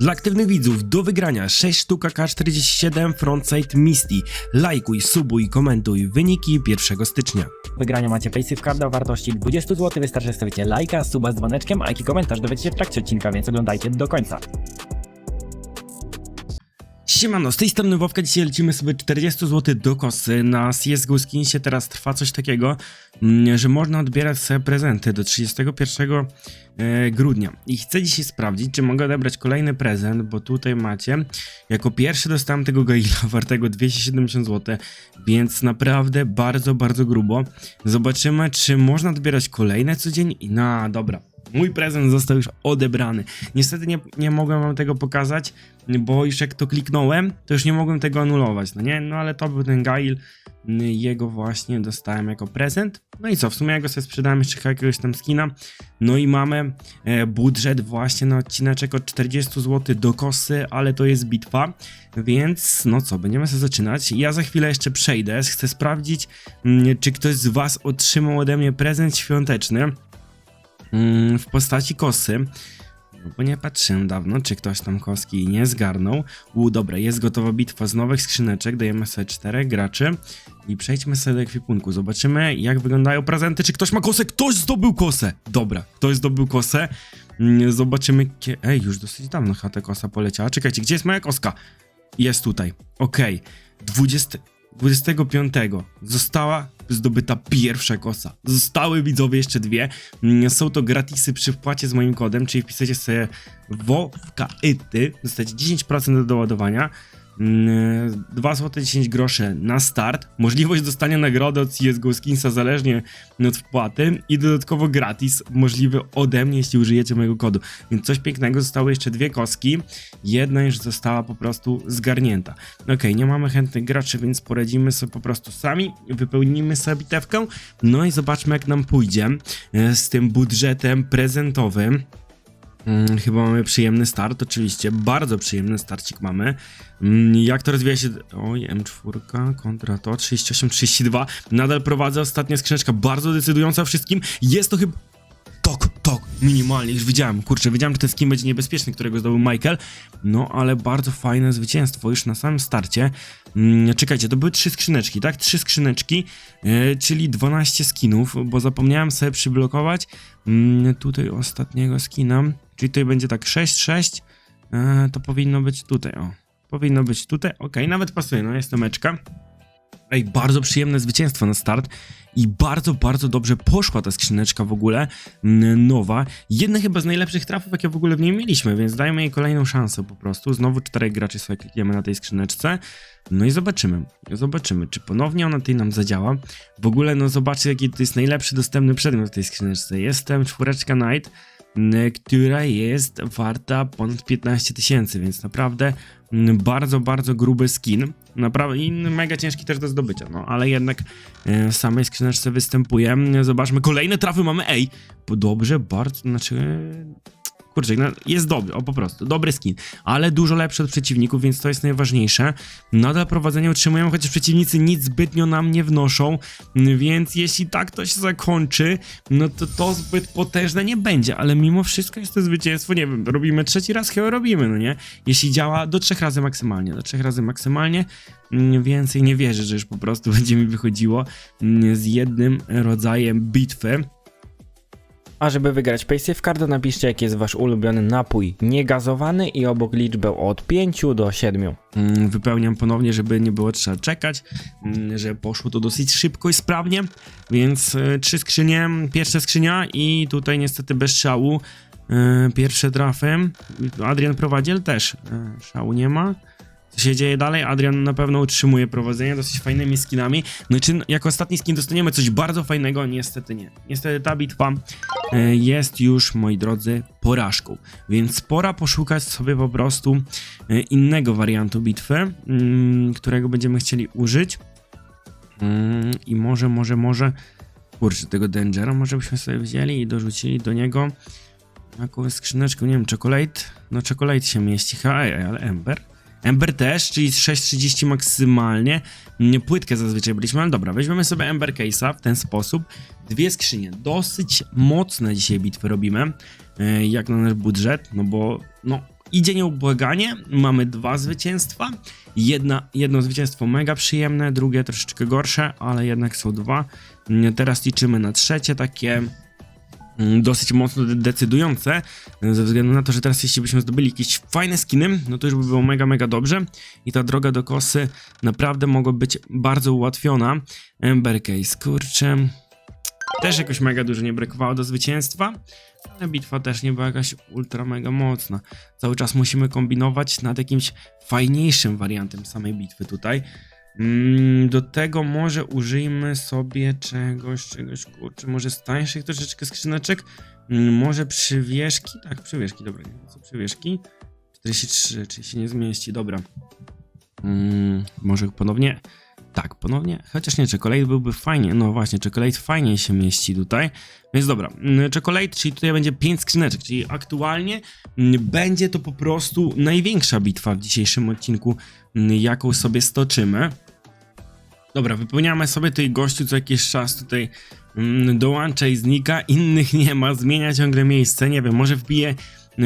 Dla aktywnych widzów do wygrania 6 sztuk AK-47 Frontside Misty. Lajkuj, subuj, komentuj wyniki 1 stycznia. wygrania macie Paysafe Carda o wartości 20 zł. Wystarczy, że stawicie lajka, suba z dzwoneczkiem, a jaki komentarz dowiecie się w trakcie odcinka, więc oglądajcie do końca. Siemano, z tej strony Wowka, dzisiaj lecimy sobie 40 zł do kosy. Na CSGO Skinsie teraz trwa coś takiego, mm, że można odbierać sobie prezenty do 31 e, grudnia. I chcę dzisiaj sprawdzić, czy mogę odebrać kolejny prezent, bo tutaj macie, jako pierwszy dostałem tego Gaila wartego 270 zł, więc naprawdę bardzo, bardzo grubo. Zobaczymy, czy można odbierać kolejne codziennie. I na, dobra. Mój prezent został już odebrany. Niestety nie, nie mogłem wam tego pokazać, bo już jak to kliknąłem, to już nie mogłem tego anulować, no nie? No ale to był ten Gail, jego właśnie dostałem jako prezent. No i co, w sumie ja go sobie sprzedałem jeszcze jakiegoś tam skina. No i mamy e, budżet właśnie na odcineczek od 40 zł do kosy, ale to jest bitwa, więc no co, będziemy sobie zaczynać. Ja za chwilę jeszcze przejdę, chcę sprawdzić, mm, czy ktoś z was otrzymał ode mnie prezent świąteczny w postaci kosy. Bo nie patrzyłem dawno, czy ktoś tam koski nie zgarnął. U, dobra, jest gotowa bitwa z nowych skrzyneczek. Dajemy sobie czterech graczy i przejdźmy sobie do ekwipunku. Zobaczymy, jak wyglądają prezenty. Czy ktoś ma kosę? Ktoś zdobył kosę! Dobra, ktoś zdobył kosę. Mm, Zobaczymy. kie- Ej, już dosyć dawno chyba ta kosa poleciała. Czekajcie, gdzie jest moja koska? Jest tutaj. Okej. 20. 25 została zdobyta pierwsza kosa. Zostały widzowie jeszcze dwie. Mm, Są to gratisy przy wpłacie z moim kodem, czyli wpisacie sobie WOWKITY, dostajecie 10% do doładowania. Mm, 2 zł 10 groszy na start, możliwość dostania nagrody od CSGO Skinsa zależnie od wpłaty i dodatkowo gratis możliwy ode mnie, jeśli użyjecie mojego kodu. Więc coś pięknego, zostały jeszcze dwie koski, jedna już została po prostu zgarnięta. Okej, nie mamy chętnych graczy, więc poradzimy sobie po prostu sami, wypełnimy sobie bitewkę, no i zobaczmy jak nam pójdzie e, z tym budżetem prezentowym. Mm, Chyba mamy przyjemny start, oczywiście. Bardzo przyjemny starcik mamy. Mm, Jak to rozwija się. Oj, M4 kontra to 38-32. Nadal prowadzę ostatnia skrzyneczka, bardzo decydująca wszystkim. Jest to chyba. Tok, tok, minimalnie, już widziałem, kurczę, wiedziałem, że ten skin będzie niebezpieczny, którego zdobył Michael, no ale bardzo fajne zwycięstwo już na samym starcie. Mm, czekajcie, to były trzy skrzyneczki, tak? Trzy skrzyneczki, e, czyli 12 skinów, bo zapomniałem sobie przyblokować mm, tutaj ostatniego skina, czyli tutaj będzie tak 6, 6, e, to powinno być tutaj, o. Powinno być tutaj, okej, nawet pasuje, no jest to meczka. Ej, bardzo przyjemne zwycięstwo na start i bardzo, bardzo dobrze poszła ta skrzyneczka w ogóle, nowa. Jedna chyba z najlepszych trafów, jakie w ogóle w niej mieliśmy, więc dajmy jej kolejną szansę po prostu. Znowu czterech graczy sobie klikniemy na tej skrzyneczce, no i zobaczymy, zobaczymy, czy ponownie ona tej nam zadziała. W ogóle, no zobaczcie, jaki to jest najlepszy dostępny przedmiot w tej skrzyneczce. Jestem czwóreczka Knight, która jest warta ponad 15 tysięcy, więc naprawdę bardzo, bardzo gruby skin. Naprawdę i mega ciężki też do zdobycia, no ale jednak e, w samej skrzyneczce występuje. Zobaczmy, kolejne trafy mamy. Ej, dobrze, bardzo, znaczy. Kurczę, no, jest dobry, o po prostu, dobry skin, ale dużo lepszy od przeciwników, więc to jest najważniejsze. Nadal prowadzenie utrzymujemy, chociaż przeciwnicy nic zbytnio nam nie wnoszą, więc jeśli tak to się zakończy, no to to zbyt potężne nie będzie, ale mimo wszystko jest to zwycięstwo, nie wiem, robimy trzeci raz, chyba robimy, no nie? Jeśli działa do trzech razy maksymalnie, do trzech razy maksymalnie, mm, więcej nie wierzę, że już po prostu będzie mi wychodziło mm, z jednym rodzajem bitwy. A żeby wygrać Paysafe Carda, napiszcie jaki jest wasz ulubiony napój niegazowany i obok liczbę od 5 do 7. Mm, Wypełniam ponownie, żeby nie było trzeba czekać, mm, że poszło to dosyć szybko i sprawnie, więc e, trzy skrzynie, pierwsza skrzynia i tutaj niestety bez szału e, pierwsze trafy. Adrian prowadzi, ale też e, szału nie ma. Co się dzieje dalej? Adrian na pewno utrzymuje prowadzenie dosyć fajnymi skinami. No i czy jako ostatni skin dostaniemy coś bardzo fajnego? Niestety nie. Niestety ta bitwa e, jest już, moi drodzy, porażką. Więc pora poszukać sobie po prostu e, innego wariantu bitwy, mm, którego będziemy chcieli użyć. Mm, I może, może, może. Kurczę, tego Dangera może byśmy sobie wzięli i dorzucili do niego jakąś skrzyneczkę, nie wiem, czekolade. No, czekolade się mieści, ha, ale Ember. Ember też, czyli 6,30 maksymalnie. Płytkę zazwyczaj byliśmy, ale dobra, weźmiemy sobie Ember Case'a w ten sposób. Dwie skrzynie, dosyć mocne dzisiaj bitwy robimy, e, jak na nasz budżet, no bo no idzie nieubłaganie, mamy dwa zwycięstwa. Jedna, jedno zwycięstwo mega przyjemne, drugie troszeczkę gorsze, ale jednak są dwa. Mm, Teraz liczymy na trzecie, takie dosyć mocno de- decydujące, e, ze względu na to, że teraz jeśli byśmy zdobyli jakieś fajne skiny, no to już by było mega, mega dobrze i ta droga do kosy naprawdę mogła być bardzo ułatwiona. Ember Case, kurczę, też jakoś mega dużo nie brakowało do zwycięstwa, ale bitwa też nie była jakaś ultra mega mocna. Cały czas musimy kombinować nad jakimś fajniejszym wariantem samej bitwy tutaj. Mm, Do tego może użyjmy sobie czegoś, czegoś, kurczę, może z tańszych troszeczkę skrzyneczek, Mm, może przywieszki, tak, przywieszki, dobra, nie co przywieszki, 43, czyli się nie zmieści, dobra. Mm, może ponownie, tak, ponownie, chociaż nie, czekolade byłby fajnie, no właśnie, czekolade fajnie się mieści tutaj, więc dobra, czekolade, czyli tutaj będzie 5 skrzyneczek, czyli aktualnie będzie to po prostu największa bitwa w dzisiejszym odcinku, jaką sobie stoczymy. Dobra, wypełniamy sobie tutaj gościu co jakiś czas tutaj mm, dołącza i znika, innych nie ma, zmienia ciągle miejsce, nie wiem, może wbije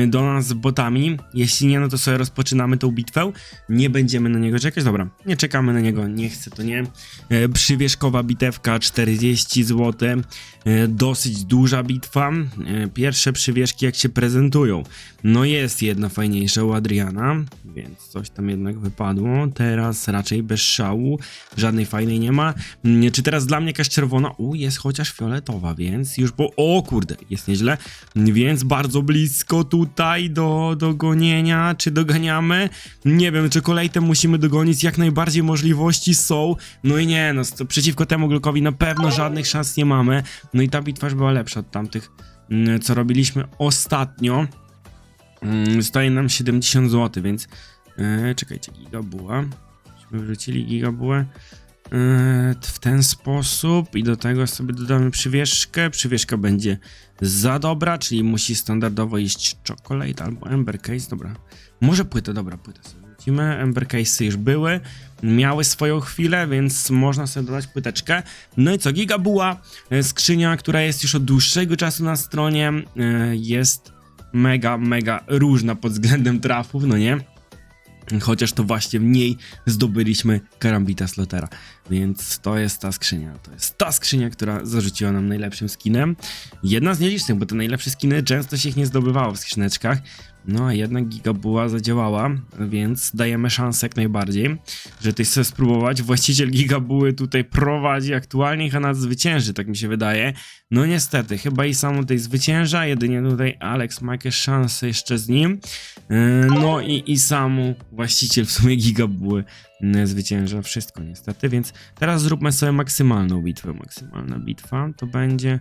do nas z botami, jeśli nie, no to sobie rozpoczynamy tą bitwę, nie będziemy na niego czekać, dobra, nie czekamy na niego, nie chcę, to nie, e, przywieszkowa bitewka, 40 zł, e, dosyć duża bitwa, e, pierwsze przywieszki jak się prezentują, no jest jedna fajniejsza u Adriana, więc coś tam jednak wypadło, teraz raczej bez szału, żadnej fajnej nie ma, Mm, czy teraz dla mnie jakaś czerwona, u jest chociaż fioletowa, więc już po, o kurde, jest nieźle, więc bardzo blisko tutaj do, do gonienia, czy doganiamy, nie wiem, czy kolejtem musimy dogonić, jak najbardziej możliwości są, no i nie, no sto- przeciwko temu Glockowi na pewno żadnych szans nie mamy, no i ta bitwa już była lepsza od tamtych, mm, co robiliśmy ostatnio, Mm, Staje nam 70 zł, więc e, czekajcie, gigabuła. Myśmy wrzucili gigabułę w ten sposób i do tego sobie dodamy przywieszkę. Przywieszka będzie za dobra, czyli musi standardowo iść chocolate albo ember case. Dobra, może płytę, dobra, płytę sobie wrzucimy. Ember case'y już były, miały swoją chwilę, więc można sobie dodać płyteczkę. No i co, gigabuła, e, skrzynia, która jest już od dłuższego czasu na stronie, e, jest mega, mega różna pod względem trafów, no nie? Chociaż to właśnie w niej zdobyliśmy Karambita Slotera. Więc to jest ta skrzynia. To jest ta skrzynia, która zarzuciła nam najlepszym skinem. Jedna z nielicznych, bo te najlepsze skiny często się ich nie zdobywało w skrzyneczkach. No a jednak Gigabuła zadziałała, więc dajemy szansę jak najbardziej, że tutaj chcę spróbować. Właściciel Gigabuły tutaj prowadzi aktualnie, a nas zwycięży, tak mi się wydaje. No niestety, chyba i sam tutaj zwycięża, jedynie tutaj Alex ma jakieś szanse jeszcze z nim. Yy, No i, i samu właściciel w sumie Gigabuły yy, zwycięża wszystko niestety, więc teraz zróbmy sobie maksymalną bitwę. Maksymalna bitwa to będzie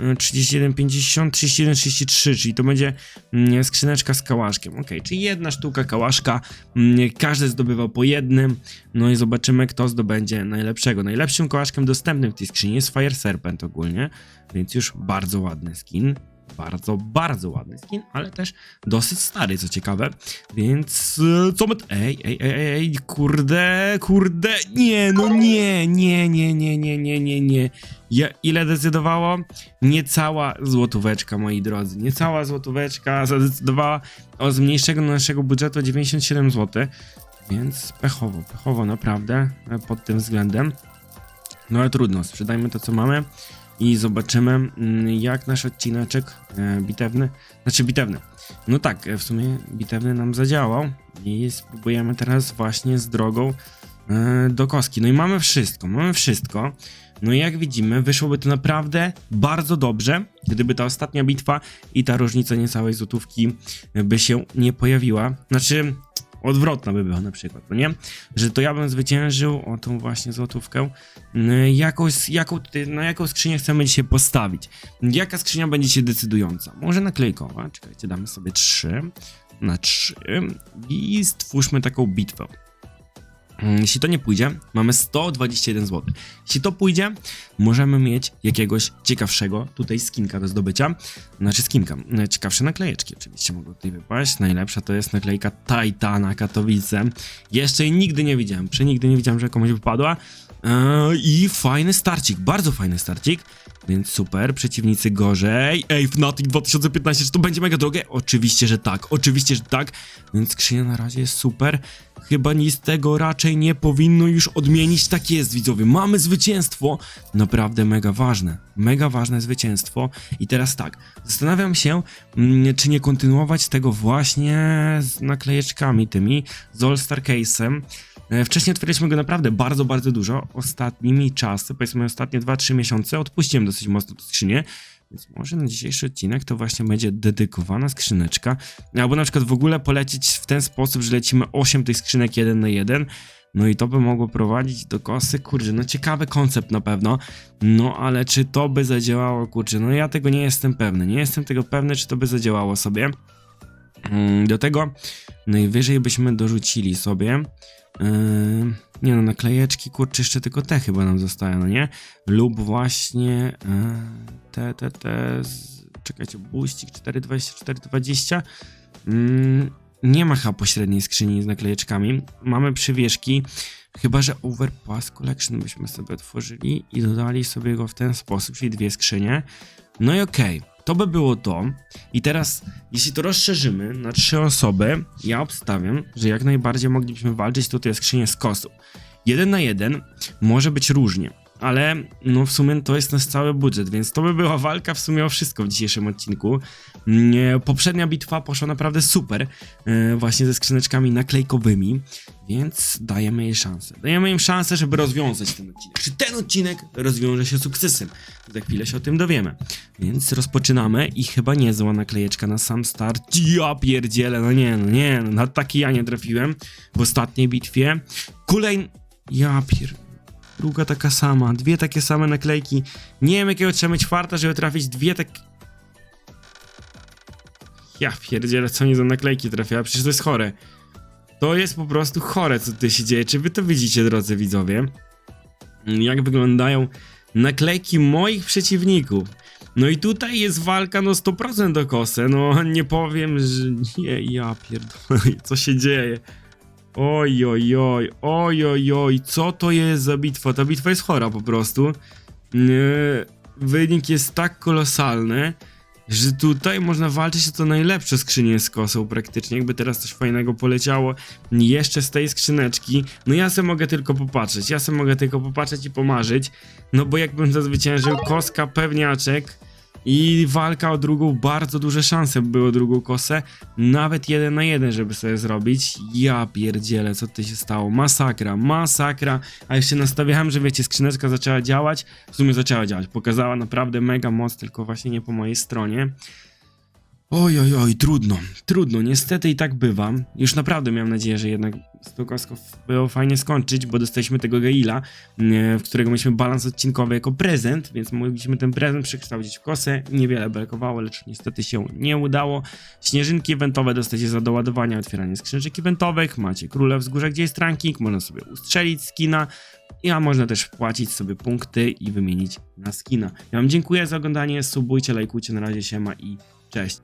31,50, 31,33, czyli to będzie mm, skrzyneczka z kałaszkiem. Ok, czyli jedna sztuka kałaszka, mm, każdy zdobywał po jednym, no i zobaczymy kto zdobędzie najlepszego. Najlepszym kałaszkiem dostępnym w tej skrzyni jest Fire Serpent ogólnie, więc już bardzo ładny skin. Bardzo, bardzo ładny skin, ale też dosyć stary, co ciekawe. Więc e, co my. Ej, ej, ej, ej, kurde, kurde. Nie, no nie, nie, nie, nie, nie, nie, nie, nie. Ja, ile decydowało? Niecała złotóweczka, moi drodzy. Niecała złotóweczka zadecydowała o zmniejszeniu naszego budżetu o 97 zł. Więc pechowo, pechowo naprawdę e, pod tym względem. No ale trudno, sprzedajmy to co mamy i zobaczymy mm, jak nasz odcineczek e, bitewny, znaczy bitewny. No tak, e, w sumie bitewny nam zadziałał i spróbujemy teraz właśnie z drogą e, do koski. No i mamy wszystko, mamy wszystko. No i jak widzimy, wyszłoby to naprawdę bardzo dobrze, gdyby ta ostatnia bitwa i ta różnica niecałej złotówki by się nie pojawiła. Znaczy, odwrotna by była na przykład, no nie? Że to ja bym zwyciężył o tą właśnie złotówkę. Yy, jaką, na jaką skrzynię chcemy dzisiaj postawić? Jaka skrzynia będzie się decydująca? Może naklejkowa, czekajcie, damy sobie 3 na 3 i stwórzmy taką bitwę. Mm, Jeśli to nie pójdzie, mamy 121 zł. Jeśli to pójdzie, możemy mieć jakiegoś ciekawszego tutaj skinka do zdobycia. Znaczy skinka, e, ciekawsze naklejeczki oczywiście mogą tutaj wypaść. Najlepsza to jest naklejka Titana Katowice. Jeszcze jej nigdy nie widziałem, przenigdy nie widziałem, że komuś wypadła. Eee, I fajny starcik, bardzo fajny starcik, więc super, przeciwnicy gorzej. Ej, Fnatic 2015, czy to będzie mega drogie? Oczywiście, że tak, oczywiście, że tak, więc skrzynia na razie jest super. Chyba nic tego raczej nie powinno już odmienić, tak jest widzowie, mamy zwycięstwo, naprawdę mega ważne, mega ważne zwycięstwo. I teraz tak, zastanawiam się, mm, czy nie kontynuować tego właśnie z naklejeczkami tymi, z All Star Case'em. E, Wcześniej otwieraliśmy go naprawdę bardzo, bardzo dużo. Ostatnimi czasy, powiedzmy ostatnie 2-3 miesiące, odpuściłem dosyć mocno tę skrzynię. Więc może na dzisiejszy odcinek to właśnie będzie dedykowana skrzyneczka. Albo na przykład w ogóle polecieć w ten sposób, że lecimy 8 tych skrzynek 1 na 1. No i to by mogło prowadzić do kosy, kurczę, no ciekawy koncept na pewno. No ale czy to by zadziałało, kurczę, no ja tego nie jestem pewny. Nie jestem tego pewny, czy to by zadziałało sobie. Mm, Do tego najwyżej byśmy dorzucili sobie Yy, nie no, naklejeczki, kurczę, jeszcze tylko te chyba nam zostają, no nie? Lub właśnie yy, te, te, te, czekajcie, buścik 420, 420. Yy, nie ma chyba pośredniej skrzyni z naklejeczkami. Mamy przywieszki, chyba że Overpass Collection byśmy sobie otworzyli i dodali sobie go w ten sposób, czyli dwie skrzynie. No i okej, to by było to. I teraz, jeśli to rozszerzymy na trzy osoby, ja obstawiam, że jak najbardziej moglibyśmy walczyć tutaj o skrzynię z kosu. Jeden na jeden może być różnie, ale no w sumie to jest nasz cały budżet, więc to by była walka w sumie o wszystko w dzisiejszym odcinku. Poprzednia bitwa poszła naprawdę super, e, właśnie ze skrzyneczkami naklejkowymi, więc dajemy jej szansę. Dajemy im szansę, żeby rozwiązać ten odcinek. Czy ten odcinek rozwiąże się sukcesem? Za chwilę się o tym dowiemy. Więc rozpoczynamy i chyba niezła naklejeczka na sam start. Ja pierdzielę, no nie, no nie, no na taki ja nie trafiłem w ostatniej bitwie. Kolejny... Ja pier... Druga taka sama, dwie takie same naklejki. Nie wiem jakiego trzeba mieć farta, żeby trafić dwie takie... Ja pierdzielę, co nie za naklejki trafiała, przecież to jest chore. To jest po prostu chore, co tutaj się dzieje. Czy wy to widzicie, drodzy widzowie? Jak wyglądają naklejki moich przeciwników. No i tutaj jest walka no 100% do kosę, no nie powiem, że nie, ja pierdolę, co się dzieje. Oj, oj, oj, oj, oj, oj, co to jest za bitwa? Ta bitwa jest chora po prostu. Nie, wynik jest tak kolosalny, że tutaj można walczyć o to najlepsze skrzynie z kosą praktycznie, jakby teraz coś fajnego poleciało jeszcze z tej skrzyneczki, no ja sobie mogę tylko popatrzeć, ja sobie mogę tylko popatrzeć i pomarzyć, no bo jakbym to zwyciężył, koska, pewniaczek i walka o drugą, bardzo duże szanse by było drugą kosę, nawet jeden na jeden, żeby sobie zrobić, ja pierdzielę, co tutaj się stało, masakra, masakra, a jeszcze nastawiałem, że wiecie, skrzyneczka zaczęła działać, w sumie zaczęła działać, pokazała naprawdę mega moc, tylko właśnie nie po mojej stronie, Oj, oj, oj, trudno, trudno, niestety i tak bywa. Już naprawdę miałem nadzieję, że jednak kostką było fajnie skończyć, bo dostaliśmy tego Geila, w którego mieliśmy balans odcinkowy jako prezent, więc mogliśmy ten prezent przekształcić w kosę. Niewiele brakowało, lecz niestety się nie udało. Śnieżynki eventowe dostajecie za doładowanie, otwieranie skrzyneczek eventowych, macie króle wzgórza, gdzie jest ranking, można sobie ustrzelić skina, a można też wpłacić sobie punkty i wymienić na skina. Ja wam dziękuję za oglądanie, subujcie, lajkujcie, na razie siema i cześć.